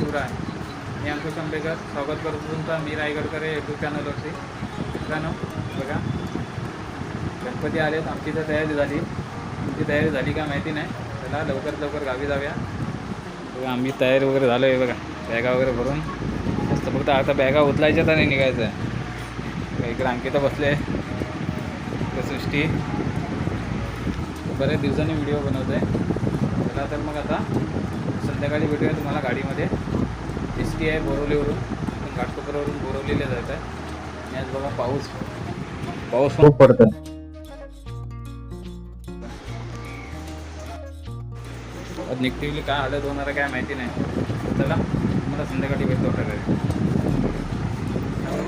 शिवराय मी अंकुश आंबेकर स्वागत करतो तुमचं. मी रायगडकर आहे यूट्यूब चॅनलवरती मित्रांनो बघा. गणपती आलेत. आमची तर तयारी झाली. तुमची तयारी झाली का माहिती नाही. चला लवकर लवकर गावी जाऊया. बघा आम्ही तयारी वगैरे झालो आहे बघा. बॅगा वगैरे भरून. मस्त फक्त आता बॅगा उचलायच्या तर नाही निघायचं. आहे बघा, इकडे अंकिता बसले सृष्टी. बऱ्याच दिवसांनी व्हिडिओ बनवतो आहे चला तर मग आता संध्याकाळी भेटूया तुम्हाला गाडीमध्ये. एस टी आहे बोरवलीवरून आपण घाटकोपरवरून बोरवलीला जात आहे. आणि आज बघा पाऊस. पाऊस खूप पडतं निगेटिव्हली काय हालत होणार आहे काय माहिती नाही. चला मला संध्याकाळी भेटतो ठरवेल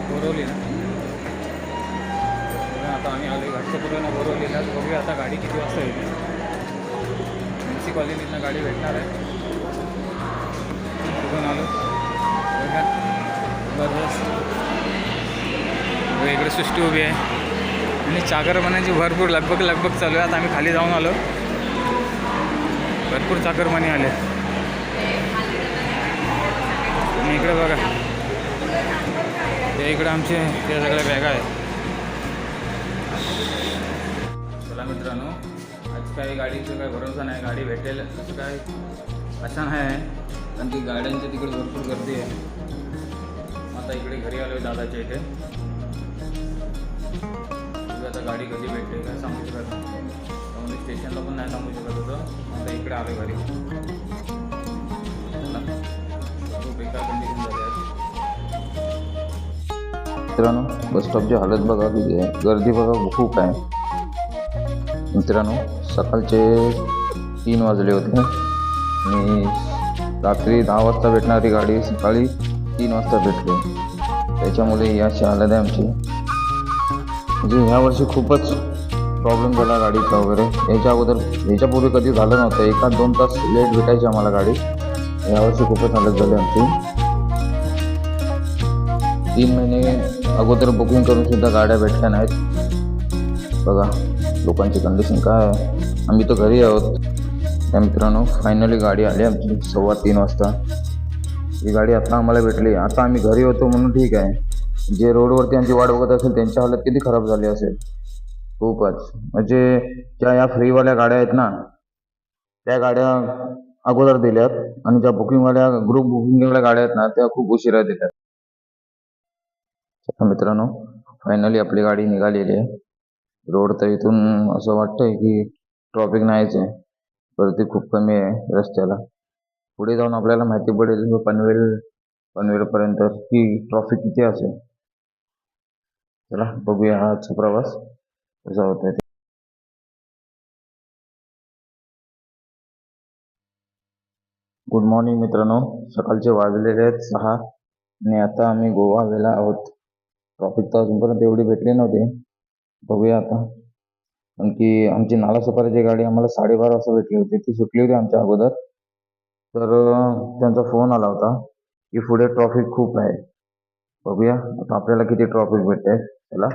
बोरवली ना. आता आम्ही आलो घाटकोपरवरून बोरवलीला. बघूया आता गाडी किती वाजता येते. कॉलनीतनं गाडी भेटणार आहे. बघून आलो. बघा. बरोबर इकडे सृष्टी उभी आहे. आणि चाकर बनायची भरपूर लगबग लगबग चालू आहे. आता आम्ही खाली जाऊन आलो. भरपूर चाकरमानी आले. आणि इकडे बघा. ते इकडे आमचे ते सगळ्या बॅगा आहेत. चला मित्रांनो आज काही गाडीचं काही भरोसा नाही. गाडी भेटेल असं काय असं नाही आहे. कारण की गाड्यांच्या तिकडे भरपूर गर्दी आहे. आता इकडे घरी आलो आहे दादाच्या इथे. आता गाडी कधी भेटते, काय नाही. त्यामुळे स्टेशनला पण नाही शकत होतं. आता इकडे आलो घरी. मित्रांनो, बस स्टॉपची हालत बघा किती आहे. गर्दी बघा खूप आहे. मित्रांनो, सकाळचे तीन वाजले होते. रात्री दहा वाजता भेटणारी गाडी सकाळी तीन वाजता भेटली. त्याच्यामुळे ही अशी आहे आमची. म्हणजे ह्या वर्षी खूपच प्रॉब्लेम झाला गाडीचा वगैरे. याच्या अगोदर याच्यापूर्वी कधी झालं नव्हतं. एखाद दोन तास लेट भेटायची आम्हाला गाडी. यावर्षी खूपच हालत झाली आमची. तीन महिने अगोदर बुकिंग करून सुद्धा गाड्या भेटल्या नाहीत. बघा लोकांची कंडिशन काय आहे? आम्ही तर घरी आहोत. त्या मित्रांनो फायनली गाडी आली आमची सव्वा तीन वाजता. ही गाडी आता आम्हाला भेटली. आता आम्ही घरी होतो म्हणून ठीक आहे. जे रोडवरती आमची वाट बघत असेल त्यांची हालत किती खराब झाली असेल. खूपच. म्हणजे ज्या या फ्रीवाल्या गाड्या आहेत ना त्या गाड्या अगोदर दिल्यात आणि ज्या बुकिंगवाल्या ग्रुप बुकिंगवाल्या गाड्या आहेत ना त्या खूप उशिरा दिल्यात मित्रांनो फायनली आपली गाडी निघालेली आहे. रोड तर इथून असं वाटतंय की ट्रॉफिक नाहीच आहे. गर्दी खूप कमी आहे रस्त्याला. पुढे जाऊन आपल्याला माहिती पडेल पनवेल पनवेलपर्यंत की ट्रॉफिक किती असेल. चला बघूया हा आजचा प्रवास कसा होत आहे गुड मॉर्निंग मित्रांनो. सकाळचे वाजलेले आहेत सहा आणि आता आम्ही गोवा गेला आहोत. ट्रॉफिक तर अजूनपर्यंत एवढी भेटली नव्हती. बघूया आता. कारण की आमची नाला गाडी आम्हाला साडेबारा वाजता भेटली होती. ती सुटली होती आमच्या अगोदर. तर त्यांचा फोन आला होता की पुढे ट्रॉफिक खूप आहे. बघूया आता आपल्याला किती ट्रॉफिक भेटते त्याला.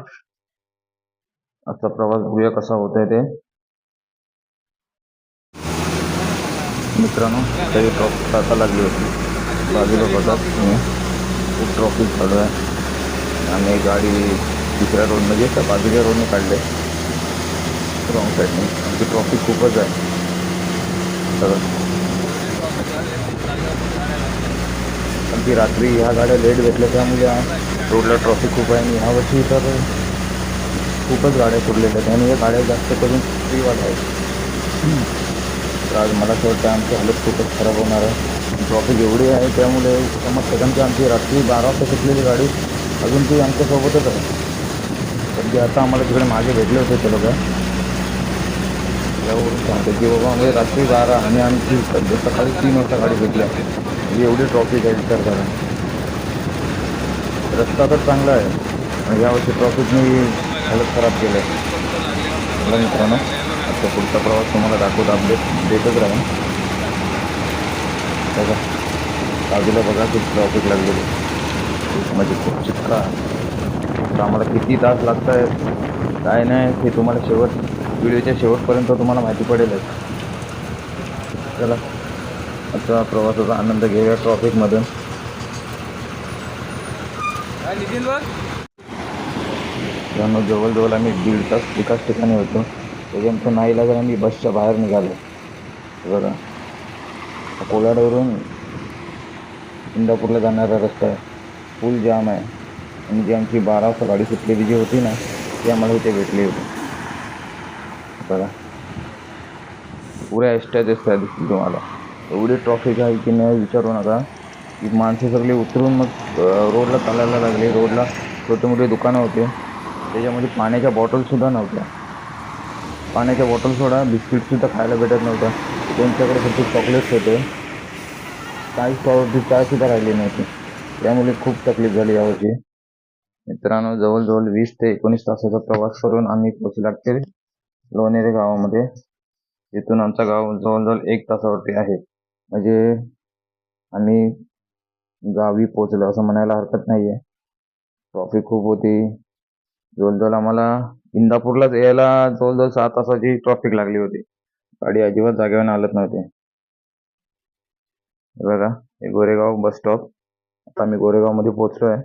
आजचा प्रवास बघूया कसा होत आहे ते. मित्रांनो तरी ट्रॉफिक टाका लागली होती. बाजूला बघा तुम्ही. खूप ट्रॉफिक चालू आहे. आणि गाडी दुसऱ्या रोड म्हणजे त्या बाजूच्या रोडने काढले रॉंग साईडने आमची ट्रॉफिक खूपच आहे तर पण ती रात्री ह्या गाड्या लेट भेटल्या त्यामुळे रोडला ट्रॉफिक खूप आहे आणि ह्यावर्षी तर खूपच गाड्या सोडलेल्या आहेत आणि या गाड्या जास्त करून फ्रीवाल्या आहेत तर आज मला असं वाटतं आमची हालत खूपच खराब होणार आहे ट्रॉफिक एवढी आहे त्यामुळे समज सगळ्यांची आमची रात्री बारा वाजता सुटलेली गाडी? अजून ती आमच्यासोबतच आहे पण की आता आम्हाला तिकडे मागे भेटले होते लोक त्यावरून सांगतो की बाबा म्हणजे रात्री बारा आणि आमची सध्या सकाळी तीन वाजता गाडी भेटल्या एवढी ट्रॉफिक आहे विचार करा रस्ता तर चांगला आहे. आणि यावर्षी ट्रॉफिकने हालत खराब केलं आहे. मला मित्रांनो आता पुढचा प्रवास तुम्हाला दाखवत अपडेट देतच राहा. बघा बाजूला बघा किती ट्रॉफिक लागलेली म्हणजे खूप चिक्का तर आम्हाला किती तास लागत आहेत काय नाही हे तुम्हाला शेवट व्हिडिओच्या शेवटपर्यंत तुम्हाला माहिती पडेलच. चला आता प्रवासाचा आनंद घेऊया ट्रॉफिकमधून. त्यामुळे जवळजवळ आम्ही दीड तास एकाच ठिकाणी होतो. त्याच्यानंतर नाही लागलं आम्ही बसच्या बाहेर निघालो. बघा कोलाडवरून इंदापूरला जाणारा रस्ता आहे. फुल जाम आहे. आणि जी आमची बारा वाजता गाडी सुटलेली जी होती ना ती आम्हाला इथे भेटली होती. बघा पुऱ्या एसट्या दिसत्या दिसतील तुम्हाला. एवढी ट्रॉफिक आहे की नाही विचारू नका. की माणसं सगळी उतरून मग रोडला चालायला लागली. रोडला छोटे मोठे दुकानं होते. त्याच्यामध्ये पाण्याच्या बॉटलसुद्धा नव्हत्या. पाण्याच्या बॉटल सोडा बिस्किटसुद्धा खायला भेटत नव्हत्या. त्यांच्याकडे फक्त चॉकलेट्स होते. काही स्टॉलवरती चायसुद्धा राहिली नव्हती. त्यामुळे खूप तकलीफ झाली यावर्षी. मित्रांनो जवळजवळ वीस ते एकोणीस तासाचा प्रवास करून आम्ही पोहोचू लागते लोणेरे गावामध्ये. इथून आमचा गाव जवळजवळ एक तासावरती आहे. म्हणजे आम्ही गावी पोचलो असं म्हणायला हरकत नाही आहे ट्रॉफिक खूप होती. जवळजवळ आम्हाला इंदापूरलाच यायला जवळजवळ सहा तासाची ट्रॉफिक लागली होती. गाडी अजिबात जागेवर हालत नव्हती. बघा हे गोरेगाव बस स्टॉप आता आम्ही गोरेगावमध्ये पोहोचलो आहे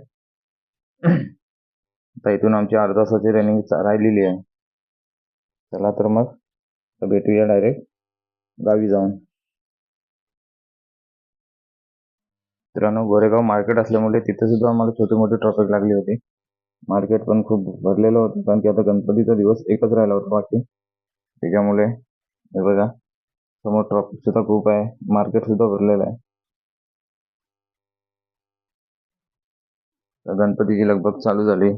आता इथून आमची अर्धा तासाची रनिंग राहिलेली आहे. चला तर मग भेटूया डायरेक्ट गावी जाऊन. मित्रांनो गोरेगाव मार्केट असल्यामुळे तिथे सुद्धा आम्हाला छोटे मोठे ट्रॉफिक लागली होती. मार्केट पण खूप भरलेलं होतं कारण की आता गणपतीचा दिवस एकच राहिला होता बाकी. त्याच्यामुळे हे बघा समोर ट्रॉफिक सुद्धा खूप आहे मार्केट सुद्धा भरलेलं आहे. गणपतीची लगबग चालू झाली.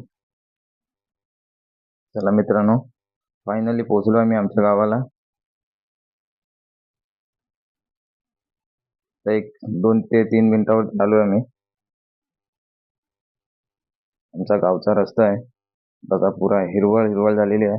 चला मित्रांनो फायनली पोहोचलो आम्ही आमच्या गावाला. तर एक दोन ते तीन मिनिटावर आलोय आम्ही आमचा गावचा रस्ता आहे. बघा पुरा हिरवळ हिरवळ झालेली आहे.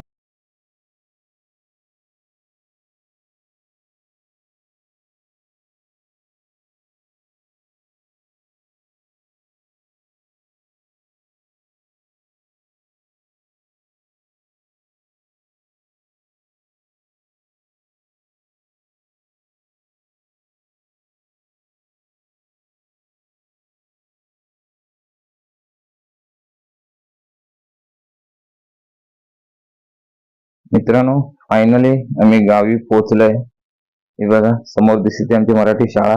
मित्रांनो फायनली आम्ही गावी पोहोचलोय. हे बघा समोर दिसते आमची मराठी शाळा.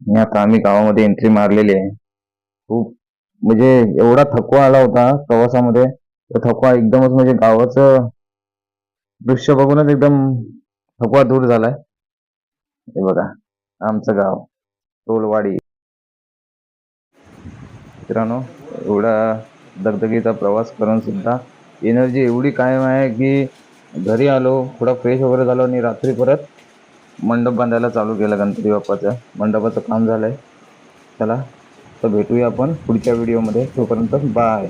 आणि आता आम्ही गावामध्ये एंट्री मारलेली आहे. खूप म्हणजे एवढा थकवा आला होता प्रवासामध्ये. तो थकवा एकदमच म्हणजे गावाचं दृश्य बघूनच एकदम थकवा दूर झालाय. हे बघा आमचं गाव टोलवाडी. मित्रांनो एवढा दगदगीचा प्रवास करून सुद्धा एनर्जी एवढी कायम आहे की घरी आलो थोडा फ्रेश वगैरे झालो आणि रात्री परत मंडप बांधायला चालू केला गणपती बाप्पाचं. मंडपाचं काम झालं आहे चला तर भेटूया आपण पुढच्या व्हिडिओमध्ये तोपर्यंत बाय